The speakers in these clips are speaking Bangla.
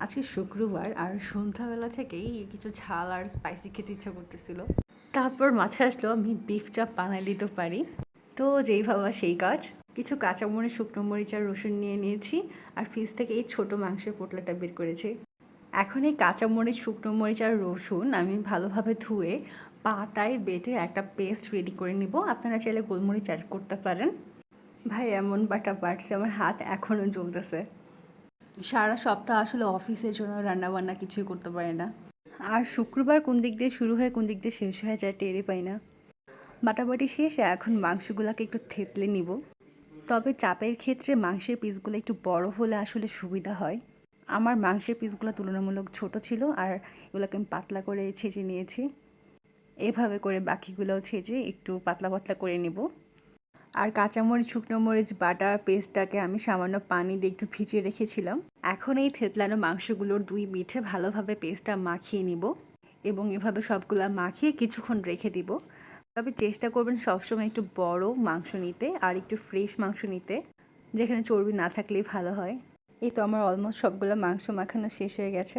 আজকে শুক্রবার আর সন্ধ্যাবেলা থেকেই কিছু ঝাল আর স্পাইসি খেতে ইচ্ছা করতেছিল। তারপর মাথায় আসলো আমি বিফ চাপ বানাই দিতে পারি। তো যেই ভাবা সেই কাজ। কিছু কাঁচামরিচ, শুকনো মরিচ আর রসুন নিয়ে নিয়েছি আর ফ্রিজ থেকে এই ছোটো মাংসের পোটলাটা বের করেছি। এখন এই কাঁচামরিচ, শুকনো মরিচ আর রসুন আমি ভালোভাবে ধুয়ে পাটায় বেটে একটা পেস্ট রেডি করে নিব। আপনারা চাইলে গোলমরিচ অ্যাড করতে পারেন। ভাই, এমন বাটা বাটছে আমার হাত এখনও জ্বলতেছে। সারা সপ্তাহ আসলে অফিসের জন্য রান্নাবান্না কিছুই করতে পারে না। আর শুক্রবার কোন দিক দিয়ে শুরু হয়ে, কোন দিক দিয়ে শেষ হয়ে যায় টেরে পাই না। বাটাবাটি শেষ এখন মাংসগুলোকে একটু থেতলে নিব। তবে চাপের ক্ষেত্রে মাংসের পিসগুলো একটু বড় হলে আসলে সুবিধা হয়। আমার মাংসের পিসগুলো তুলনামূলক ছোট ছিল আর এগুলোকে আমি পাতলা করে ছেঁচে নিয়েছি। এভাবে করে বাকিগুলোও ছেঁচে একটু পাতলা পাতলা করে নিব। আর কাঁচামরিচ, শুকনো মরিচ, বাটা পেস্টটাকে আমি সামান্য পানি দিয়ে একটু ভিজিয়ে রেখেছিলাম। এখন এই থেতলানো মাংসগুলোর দুই পিঠে ভালোভাবে পেস্টটা মাখিয়ে নিব এবং এভাবে সবগুলো মাখিয়ে কিছুক্ষণ রেখে দিব। তবে চেষ্টা করবেন সবসময় একটু বড় মাংস নিতে আর একটু ফ্রেশ মাংস নিতে, যেখানে চর্বি না থাকলেই ভালো হয়। এই তো আমার অলমোস্ট সবগুলো মাংস মাখানো শেষ হয়ে গেছে।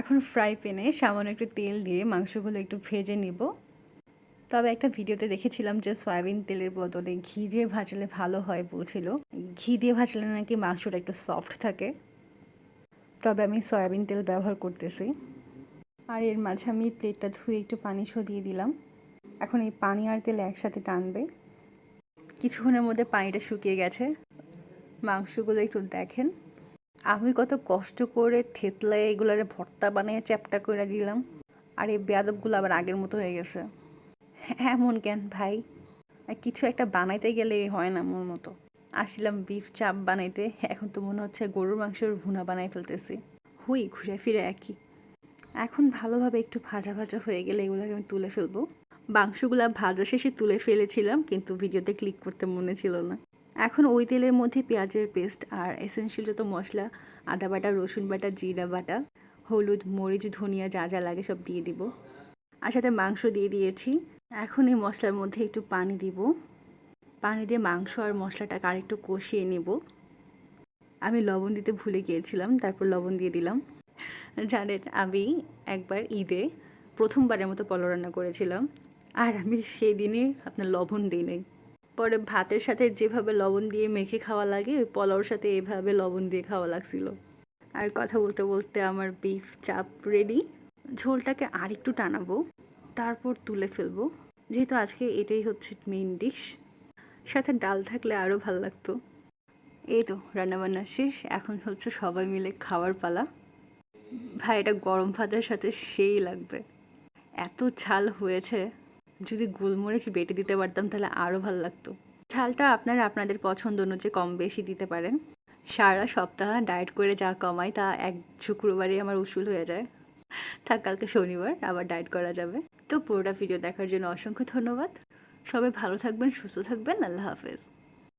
এখন ফ্রাই প্যানে সামান্য একটু তেল দিয়ে মাংসগুলো একটু ভেজে নিব। তবে একটা ভিডিওতে দেখেছিলাম যে সয়াবিন তেলের বদলে ঘি দিয়ে ভাজলে ভালো হয় বলছিল। ঘি দিয়ে ভাজলে নাকি মাংসটা একটু সফট থাকে। তবে আমি সয়াবিন তেল ব্যবহার করতেছি। আর এর মাঝে আমি প্লেটটা ধুয়ে একটু পানি দিয়ে দিলাম। এখন এই পানি আর তেল একসাথে টানবে। কিছুক্ষণের মধ্যে পানিটা শুকিয়ে গেছে। মাংসগুলো একটু দেখেন। আমি কত কষ্ট করে থেতলায় এগুলারে ভর্তা বানিয়ে চ্যাপটা করে দিলাম। আর এই বেয়াদবগুলো আবার আগের মতো হয়ে গেছে। এমন কেন ভাই? কিছু একটা বানাইতে গেলে হয় না মন মতো। আসলাম বিফ চাপ বানাইতে, এখন তো মনে হচ্ছে গরুর মাংসের ভুনা বানাই ফেলতেছি। হুই ঘুরে ফিরে একই। এখন ভালোভাবে একটু ভাজা ভাজা হয়ে গেলে এগুলোকে আমি তুলে ফেলব। মাংসগুলা ভাজা শেষে তুলে ফেলেছিলাম, কিন্তু ভিডিওতে ক্লিক করতে মনে ছিল না। এখন ওই তেলের মধ্যে পেঁয়াজের পেস্ট আর এসেন্সিয়াল যত মশলা, আদা বাটা, রসুন বাটা, জিরা বাটা, হলুদ, মরিচ, ধনিয়া যা যা লাগে সব দিয়ে দিব। আর সাথে মাংস দিয়ে দিয়েছি। এখন এই মশলার মধ্যে একটু পানি দিব। পানি দিয়ে মাংস আর মশলাটাকে আরেকটু কষিয়ে নেব। আমি লবণ দিতে ভুলে গিয়েছিলাম, তারপর লবণ দিয়ে দিলাম। জানেন, আমি একবার ঈদে প্রথমবারের মতো পলো রান্না করেছিলাম, আর আমি সেই দিনই আপনার লবণ দিই নাই পরে ভাতের সাথে যেভাবে লবণ দিয়ে মেখে খাওয়া লাগে, ওই পোলাওর সাথে এভাবে লবণ দিয়ে খাওয়া লাগছিল। আর কথা বলতে বলতে আমার বিফ চাপ রেডি ঝোলটাকে আর একটু টানাবো। তারপর তুলে ফেলব। যেহেতু আজকে এটাই হচ্ছে মেইন ডিশ সাথে ডাল থাকলে আরও ভালো লাগতো। এই তো, রান্নাবান্না শেষ, এখন হচ্ছে সবাই মিলে খাওয়ার পালা। ভাই, এটা গরম ভাতের সাথে সেই লাগবে। এত ঝাল হয়েছে, যদি গোলমরিচ বেটে দিতে পারতাম তাহলে আরও ভালো লাগতো। ঝালটা আপনারা আপনাদের পছন্দ অনুযায়ী কম বেশি দিতে পারেন। সারা সপ্তাহ ডায়েট করে যা কমাই তা এক শুক্রবারে আমার উসুল হয়ে যায়। থাক, কালকে শনিবার আবার ডায়েট করা যাবে। তো পুরোটা ভিডিও দেখার জন্য অসংখ্য ধন্যবাদ। সবাই ভালো থাকবেন সুস্থ থাকবেন আল্লাহ হাফেজ।